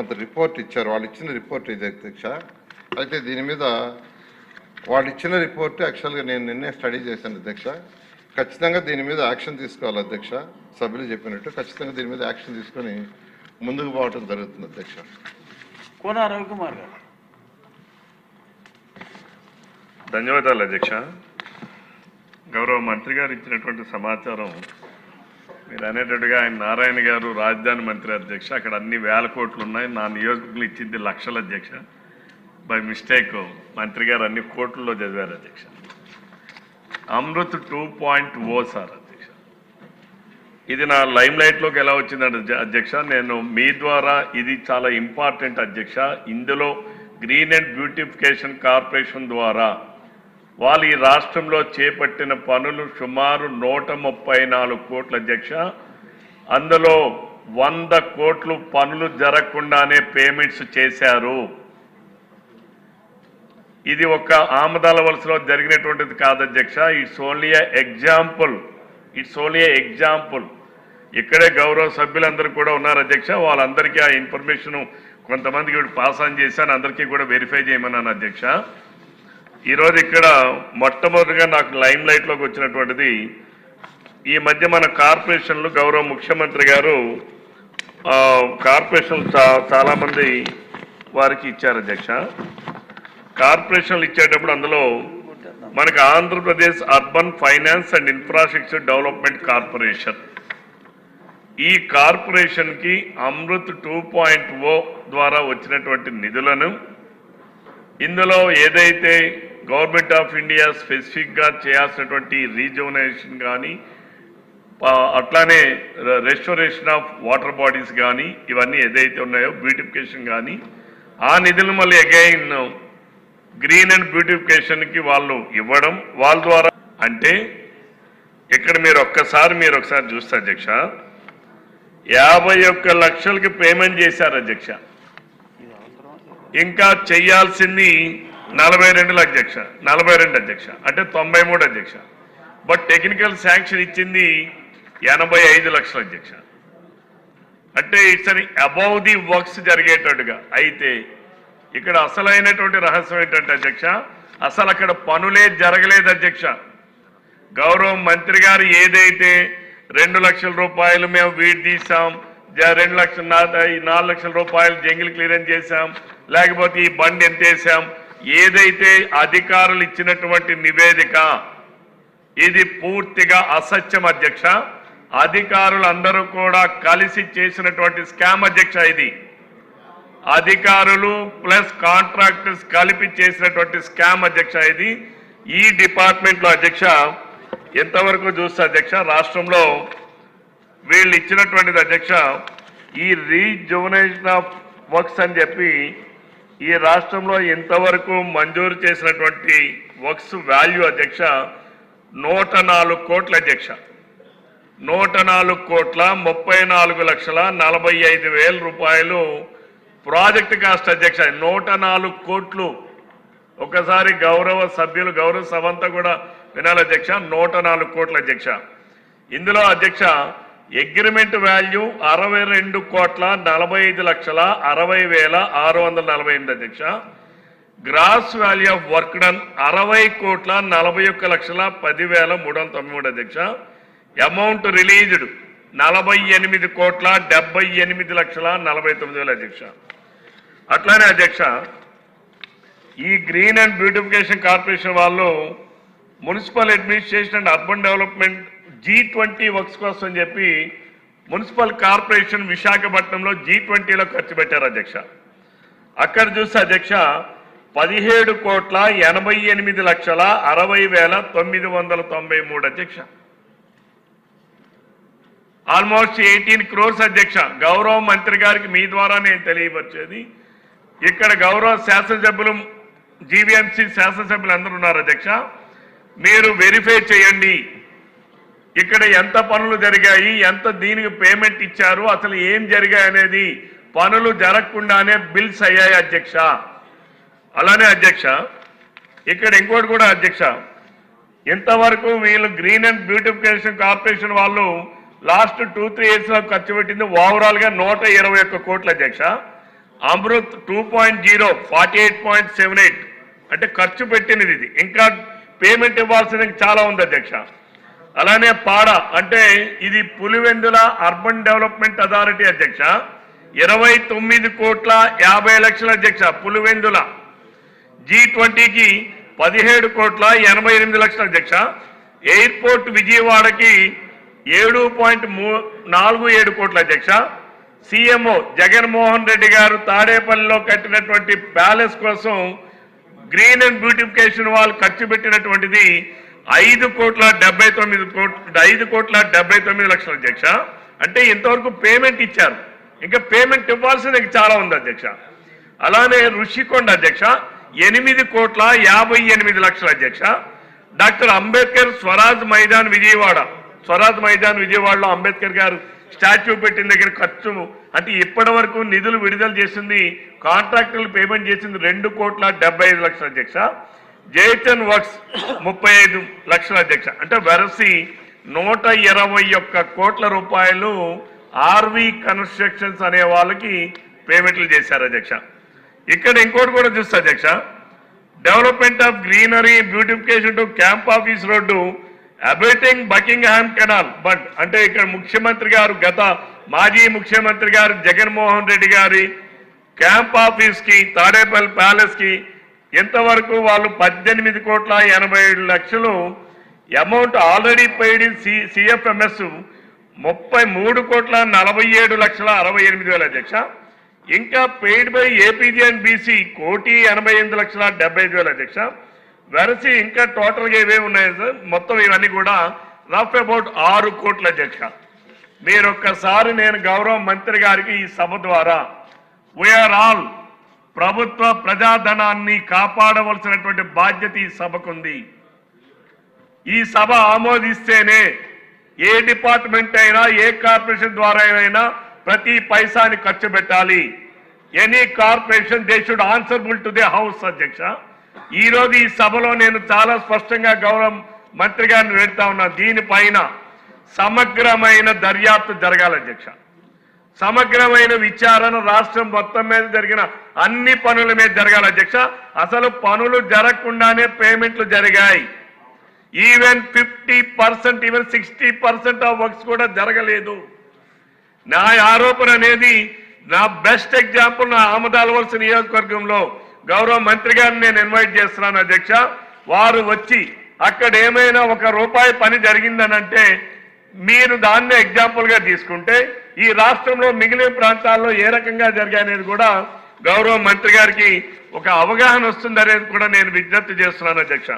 కొంత రిపోర్ట్ ఇచ్చారు. వాళ్ళు ఇచ్చిన రిపోర్ట్ ఇది అధ్యక్ష. అయితే దీని మీద వాళ్ళు ఇచ్చిన రిపోర్ట్ యాక్చువల్గా నేను నిన్నే స్టడీ చేశాను అధ్యక్ష. ఖచ్చితంగా దీని మీద యాక్షన్ తీసుకోవాలి అధ్యక్ష. సభ్యులు చెప్పినట్టు ఖచ్చితంగా దీని మీద యాక్షన్ తీసుకొని ముందుకు పోవటం జరుగుతుంది అధ్యక్ష. కోన రవికుమార్ గారు. ధన్యవాదాలు అధ్యక్ష. గౌరవ మంత్రి గారు ఇచ్చినటువంటి సమాచారం మీరు అనేటట్టుగా ఆయన నారాయణ గారు రాజధాని మంత్రి అధ్యక్ష. అక్కడ అన్ని వేల కోట్లు ఉన్నాయి. నా నియోజకులు ఇచ్చింది లక్షల అధ్యక్ష. బై మిస్టేక్ మంత్రి గారు అన్ని కోట్లలో చదివారు అధ్యక్ష. Amrut two point O sir అధ్యక్ష. ఇది నా లైమ్ లైట్లోకి ఎలా వచ్చిందంటే అధ్యక్ష నేను మీ ద్వారా ఇది చాలా ఇంపార్టెంట్ అధ్యక్ష. ఇందులో గ్రీన్ అండ్ బ్యూటిఫికేషన్ కార్పొరేషన్ ద్వారా వాళ్ళు ఈ రాష్ట్రంలో చేపట్టిన పనులు సుమారు నూట ముప్పై నాలుగు కోట్ల అధ్యక్ష. అందులో వంద కోట్లు పనులు జరగకుండానే పేమెంట్స్ చేశారు. ఇది ఒక ఆమదాల వలసలో జరిగినటువంటిది కాదు అధ్యక్ష. It's only example. It's only example. ఇక్కడే గౌరవ సభ్యులందరూ కూడా ఉన్నారు అధ్యక్ష. వాళ్ళందరికీ ఆ ఇన్ఫర్మేషన్ కొంతమందికి పాస్ ఆన్ చేశాను అందరికీ కూడా వెరిఫై చేయమన్నాను అధ్యక్ష. ఈరోజు ఇక్కడ మొట్టమొదటిగా నాకు లైమ్ లైట్లోకి వచ్చినటువంటిది ఈ మధ్య మన కార్పొరేషన్లు గౌరవ ముఖ్యమంత్రి గారు కార్పొరేషన్లు చా చాలామంది వారికి ఇచ్చారు అధ్యక్ష. కార్పొరేషన్లు ఇచ్చేటప్పుడు అందులో మనకి Andhra Pradesh urban finance and infrastructure development corporation ఈ కార్పొరేషన్కి అమృత్ టూ పాయింట్ ఓ ద్వారా వచ్చినటువంటి నిధులను ఇందులో ఏదైతే గవర్నమెంట్ ఆఫ్ ఇండియా స్పెసిఫిక్గా చేయాల్సినటువంటి రీజోనైజేషన్ కానీ అట్లానే రెస్టోరేషన్ ఆఫ్ వాటర్ బాడీస్ కానీ ఇవన్నీ ఏదైతే ఉన్నాయో బ్యూటిఫికేషన్ కానీ ఆ నిధులు మళ్ళీ అగైన్ గ్రీన్ అండ్ బ్యూటిఫికేషన్కి వాళ్ళు ఇవ్వడం వాళ్ళ ద్వారా అంటే ఇక్కడ మీరు ఒక్కసారి మీరు ఒకసారి చూస్తే అధ్యక్ష యాభై ఒక్క లక్షలకి పేమెంట్ చేశారు అధ్యక్ష. ఇంకా చెయ్యాల్సింది నలభై రెండులో అధ్యక్ష నలభై రెండు అధ్యక్ష అంటే తొంభై మూడు అధ్యక్ష. బట్ టెక్నికల్ శాంక్షన్ ఇచ్చింది ఎనభై ఐదు లక్షల అధ్యక్ష. అంటే ఇట్స్ అని అబౌవ్ ది వర్క్స్ జరిగేటట్టుగా. అయితే ఇక్కడ అసలైనటువంటి రహస్యం ఏంటంటే అధ్యక్ష అసలు అక్కడ పనులే జరగలేదు అధ్యక్ష. గౌరవ మంత్రి గారు ఏదైతే రెండు లక్షల రూపాయలు మేము వీడి తీసాం రెండు లక్షల నా- నాలుగు లక్షల రూపాయలు జంగిల్ క్లియరెన్స్ చేశాం లేకపోతే ఈ బండి ఎంత వేసాం ఏదైతే అధికారులు ఇచ్చినటువంటి నివేదిక ఇది పూర్తిగా అసత్యం అధ్యక్ష. అధికారులందరూ కూడా కలిసి చేసినటువంటి స్కామ్ అధ్యక్ష ఇది. అధికారులు ప్లస్ కాంట్రాక్టర్స్ కలిపి చేసినటువంటి స్కామ్ అధ్యక్ష ఇది. ఈ డిపార్ట్మెంట్లో అధ్యక్ష ఎంతవరకు చూస్తే అధ్యక్ష రాష్ట్రంలో వీళ్ళు ఇచ్చినటువంటిది అధ్యక్ష ఈ రీజువనేషన్ ఆఫ్ వర్క్స్ అని చెప్పి ఈ రాష్ట్రంలో ఇంతవరకు మంజూరు చేసినటువంటి వర్క్స్ వాల్యూ అధ్యక్ష నూట నాలుగు కోట్ల అధ్యక్ష. నూట నాలుగు కోట్ల ముప్పై నాలుగు లక్షల నలభై ఐదు వేల రూపాయలు ప్రాజెక్ట్ కాస్ట్ అధ్యక్ష. నూట నాలుగు కోట్లు. ఒకసారి గౌరవ సభ్యులు గౌరవ సభ అంతా కూడా వినాలి అధ్యక్ష. నూట నాలుగు కోట్ల అధ్యక్ష. ఇందులో అధ్యక్ష అగ్రిమెంట్ వాల్యూ అరవై రెండు కోట్ల నలభై ఐదు లక్షల అరవై వేల ఆరు వందల నలభై ఎనిమిది అధ్యక్ష. Gross value of work done అరవై కోట్ల నలభై ఒక్క లక్షల పదివేల మూడు వందల తొంభై మూడు అధ్యక్ష. అమౌంట్ రిలీజ్డ్ నలభై ఎనిమిది కోట్ల డెబ్బై ఎనిమిది లక్షల నలభై తొమ్మిది వేల అధ్యక్ష. అట్లానే అధ్యక్ష ఈ గ్రీన్ అండ్ బ్యూటిఫికేషన్ కార్పొరేషన్ వాళ్ళు municipal administration and urban development G twenty works కోసం అని చెప్పి మున్సిపల్ కార్పొరేషన్ విశాఖపట్నంలో జీ ట్వంటీలో ఖర్చు పెట్టారు అధ్యక్ష. అక్కడ చూస్తే అధ్యక్ష పదిహేడు కోట్ల ఎనభై ఎనిమిది లక్షల అరవై వేల తొమ్మిది వందల తొంభై మూడు అధ్యక్ష. ఆల్మోస్ట్ ఎయిటీన్ క్రోర్స్ అధ్యక్ష. గౌరవ మంత్రి గారికి మీ ద్వారా నేను తెలియపరిచేది. ఇక్కడ గౌరవ శాసనసభ్యులు జీవీఎంసీ శాసనసభ్యులు అందరూ ఉన్నారు అధ్యక్ష. మీరు వెరిఫై చేయండి. ఇక్కడ ఎంత పనులు జరిగాయి ఎంత దీనికి పేమెంట్ ఇచ్చారు అసలు ఏం జరిగాయి అనేది పనులు జరగకుండానే బిల్స్ అయ్యాయి అధ్యక్ష. అలానే అధ్యక్ష ఇక్కడ ఇంకోటి కూడా అధ్యక్ష. ఇంతవరకు వీళ్ళు గ్రీన్ అండ్ బ్యూటిఫికేషన్ కార్పొరేషన్ వాళ్ళు లాస్ట్ టూ త్రీ ఇయర్స్లో ఖర్చు పెట్టింది ఓవరాల్గా నూట ఇరవై ఒక్క కోట్ల అధ్యక్ష. Amrut two point zero forty eight point seven eight అంటే ఖర్చు పెట్టినది ఇది. ఇంకా పేమెంట్ ఇవ్వాల్సింది చాలా ఉంది అధ్యక్ష. అలానే పాడ అంటే ఇది పులివెందుల అర్బన్ డెవలప్మెంట్ అథారిటీ అధ్యక్ష. ఇరవై తొమ్మిది కోట్ల యాభై లక్షల అధ్యక్ష పులివెందుల. జీ ట్వంటీకి పదిహేడు కోట్ల ఎనభై ఎనిమిది లక్షల అధ్యక్ష. ఎయిర్పోర్ట్ విజయవాడకి ఏడు పాయింట్ మూ నాలుగు ఏడు కోట్ల అధ్యక్ష. సీఎంఓ జగన్మోహన్ రెడ్డి గారు తాడేపల్లిలో కట్టినటువంటి ప్యాలెస్ కోసం గ్రీన్ అండ్ బ్యూటిఫికేషన్ వాళ్ళు ఖర్చు పెట్టినటువంటిది ఐదు కోట్ల డెబ్బై తొమ్మిది కోట్ల ఐదు కోట్ల డెబ్బై తొమ్మిది లక్షల అధ్యక్ష. అంటే ఇంతవరకు పేమెంట్ ఇచ్చారు. ఇంకా పేమెంట్ ఇవ్వాల్సింది చాలా ఉంది అధ్యక్ష. అలానే ఋషికొండ అధ్యక్ష ఎనిమిది కోట్ల యాభై ఎనిమిది లక్షల అధ్యక్ష. డాక్టర్ అంబేద్కర్ స్వరాజ్ మైదాన్ విజయవాడ. స్వరాజ్ మైదాన్ విజయవాడలో అంబేద్కర్ గారు స్టాచ్యూ పెట్టిన దగ్గర ఖర్చు అంటే ఇప్పటి వరకు నిధులు విడుదల చేసింది కాంట్రాక్టర్లు పేమెంట్ చేసింది రెండు కోట్ల డెబ్బై ఐదు లక్షల అధ్యక్ష. జేచన్ వర్క్స్ ముప్పై ఐదు లక్షల అధ్యక్ష. అంటే వెరసి నూట ఇరవై ఒక్క కోట్ల రూపాయలు ఆర్వి కన్స్ట్రక్షన్స్ అనే వాళ్ళకి పేమెంట్లు చేశారు అధ్యక్ష. ఇక్కడ ఇంకోటి కూడా చూస్తా అధ్యక్ష development of greenery beautification to camp office road abutting Buckingham canal but అంటే ఇక్కడ ముఖ్యమంత్రి గారు గత మాజీ ముఖ్యమంత్రి గారు జగన్మోహన్ రెడ్డి గారి క్యాంప్ ఆఫీస్కి తాడేపల్లి ప్యాలెస్ ఇంతవరకు వాళ్ళు పద్దెనిమిది కోట్ల ఎనభై ఏడు లక్షలు amount already paid in C CFMS ముప్పై మూడు కోట్ల నలభై ఏడు లక్షల అరవై ఎనిమిది వేల అధ్యక్ష. ఇంకా paid by APG and BC కోటి ఎనభై ఎనిమిది లక్షల డెబ్బై ఐదు వేల అధ్యక్ష. వెరసి ఇంకా టోటల్గా ఏమేమి ఉన్నాయి సార్? మొత్తం ఇవన్నీ కూడా రఫ్ అబౌట్ ఆరు కోట్ల అధ్యక్ష. మీరు ఒక్కసారి నేను గౌరవ మంత్రి గారికి ఈ సభ ద్వారా వీఆర్ ఆల్ ప్రభుత్వ ప్రజాధనాన్ని కాపాడవలసినటువంటి బాధ్యత ఈ సభకుంది. ఈ సభ ఆమోదిస్తేనే ఏ డిపార్ట్మెంట్ అయినా ఏ కార్పొరేషన్ ద్వారా అయినా ప్రతి పైసాని ఖర్చు పెట్టాలి. Any corporation they should answerable to the house అధ్యక్ష. ఈ రోజు ఈ సభలో నేను చాలా స్పష్టంగా గౌరవ మంత్రి గారిని వెళ్తా ఉన్నా. దీనిపైన సమగ్రమైన దర్యాప్తు జరగాలి అధ్యక్ష. సమగ్రమైన విచారణ రాష్ట్రం మొత్తం మీద జరిగిన అన్ని పనుల మీద జరగాలి. అధ్యక్ష అసలు పనులు జరగకుండానే పేమెంట్లు జరిగాయి. Even fifty percent even sixty percent of works కూడా జరగలేదు. నా ఆరోపణ అనేది నా బెస్ట్ ఎగ్జాంపుల్ నా ఆమదాలవలస నియోజకవర్గంలో గౌరవ మంత్రి గారిని నేను ఇన్వైట్ చేస్తున్నాను. అధ్యక్ష వారు వచ్చి అక్కడ ఏమైనా ఒక రూపాయి పని జరిగిందనంటే మీరు దాన్ని ఎగ్జాంపుల్గా తీసుకుంటే ఈ రాష్ట్రంలో మిగిలిన ప్రాంతాల్లో ఏ రకంగా జరిగాయనేది కూడా గౌరవ మంత్రి గారికి ఒక అవగాహన వస్తుందనేది కూడా నేను విజ్ఞప్తి చేస్తున్నాను అధ్యక్ష.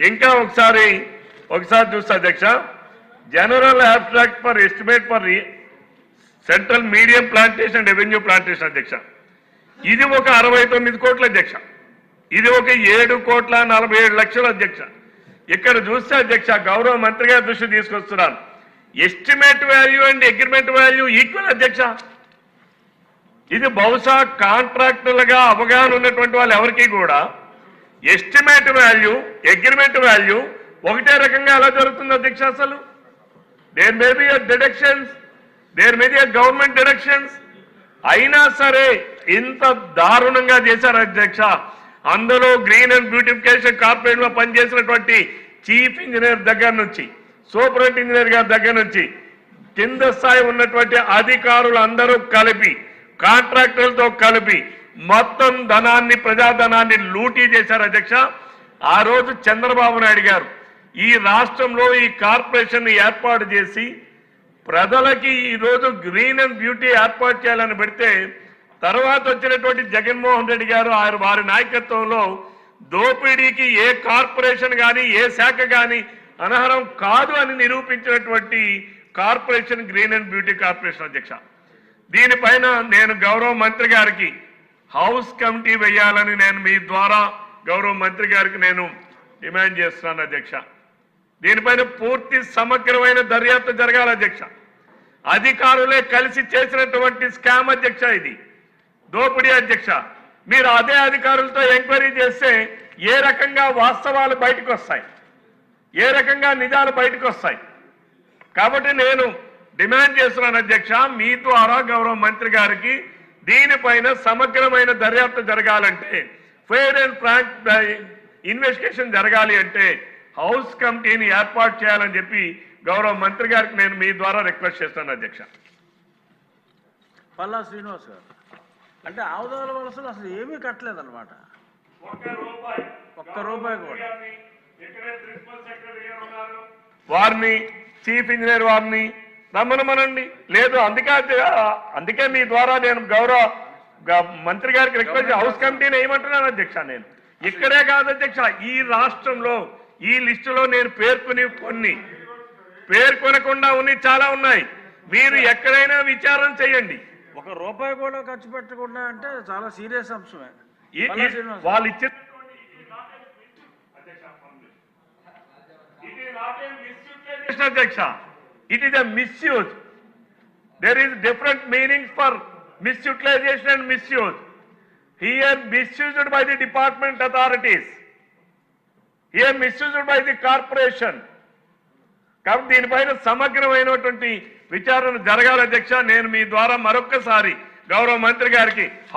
ఇంకా ఒకసారి ఒకసారి చూస్తే అధ్యక్ష. General abstract for estimate for central medium plantation revenue plantation అధ్యక్ష. ఇది ఒక అరవై తొమ్మిది కోట్ల అధ్యక్ష. ఇది ఒక ఏడు కోట్ల నలభై ఏడు లక్షల అధ్యక్ష. ఇక్కడ చూస్తే అధ్యక్ష గౌరవ మంత్రి గారి దృష్టి తీసుకొస్తున్నాను. Estimate value and agreement value equal అధ్యక్ష. ఇది బహుశా కాంట్రాక్టులుగా అవగాహన ఉన్నటువంటి వాళ్ళు ఎవరికి కూడా ఎస్టిమేట్ వాల్యూ అగ్రిమెంట్ వాల్యూ ఒకటే రకంగా ఎలా జరుగుతుంది అధ్యక్ష అసలు? There may be deductions there may be government deductions అయినా సరే ఇంత దారుణంగా చేశారు అధ్యక్ష. అందులో గ్రీన్ అండ్ బ్యూటిఫికేషన్ కార్పొరేట్లో పనిచేసినటువంటి చీఫ్ ఇంజనీర్ దగ్గర నుంచి. సూపరింట్ ఇంజనీర్ గారి దగ్గర నుంచి కింద స్థాయి ఉన్నటువంటి అధికారులు అందరూ కలిపి కాంట్రాక్టర్లతో కలిపి మొత్తం ధనాన్ని ప్రజాధనాన్ని లూటీ చేశారు అధ్యక్ష. ఆ రోజు చంద్రబాబు నాయుడు గారు ఈ రాష్ట్రంలో ఈ కార్పొరేషన్ ఏర్పాటు చేసి ప్రజలకి ఈరోజు గ్రీన్ అండ్ బ్యూటీ ఏర్పాటు చేయాలని పెడితే తర్వాత వచ్చినటువంటి జగన్మోహన్ రెడ్డి గారు ఆయన వారి నాయకత్వంలో దోపిడీకి ఏ కార్పొరేషన్ కానీ ఏ శాఖ కానీ అనర్హం కాదు అని నిరూపించినటువంటి corporation green and beauty corporation అధ్యక్ష. దీనిపైన నేను గౌరవ మంత్రి గారికి హౌస్ కమిటీ వేయాలని నేను మీ ద్వారా గౌరవ మంత్రి గారికి నేను డిమాండ్ చేస్తున్నాను అధ్యక్ష. దీనిపైన పూర్తి సమగ్రమైన దర్యాప్తు జరగాలి అధ్యక్ష. అధికారులే కలిసి చేసినటువంటి స్కామ్ అధ్యక్ష ఇది. దోపిడీ అధ్యక్ష. మీరు అదే అధికారులతో ఎంక్వైరీ చేస్తే ఏ రకంగా వాస్తవాలు బయటకు వస్తాయి? ఏ రకంగా నిజాలు బయటకు వస్తాయి? కాబట్టి నేను డిమాండ్ చేస్తున్నాను అధ్యక్ష మీ ద్వారా గౌరవ మంత్రి గారికి దీనిపైన సమగ్రమైన దర్యాప్తు జరగాలంటే ఫెయిర్ అండ్ ఫ్రాంక్ ఇన్వెస్టిగేషన్ జరగాలి అంటే హౌస్ కమిటీని ఏర్పాటు చేయాలని చెప్పి గౌరవ మంత్రి గారికి నేను మీ ద్వారా రిక్వెస్ట్ చేస్తాను అధ్యక్ష. పల్లా శ్రీనివాస్ గారు అంటే ఆవుదాల వలసలు అసలు ఏమీ కట్టలేదన్నమాట. ఒక్క రూపాయి కూడా. వారిని చీఫ్ ఇంజనీర్ వారిని రమ్మనమనండి. లేదు అందుకే అందుకే మీ ద్వారా నేను గౌరవ మంత్రి గారికి రిక్వెస్ట్ హౌస్ కమిటీని ఏమంటున్నాను అధ్యక్ష నేను. ఇక్కడే కాదు అధ్యక్ష ఈ రాష్ట్రంలో ఈ లిస్టులో నేను పేర్కొని కొన్ని పేర్కొనకుండా ఉన్నాయి చాలా ఉన్నాయి. మీరు ఎక్కడైనా విచారం చేయండి. ఒక రూపాయి కూడా ఖర్చు పెట్టకుండా అంటే చాలా సీరియస్ అంశమే. వాళ్ళు ఇచ్చిన అధ్యక్ష it is a misuse there is different meanings for misutilization and misuse here misused by the department authorities here misused by the corporation కాబట్టి దీనిపైన సమగ్రమైనటువంటి విచారణ జరగాలి అధ్యక్ష. నేను మీ ద్వారా మరొక్కసారి గౌరవ మంత్రి గారికి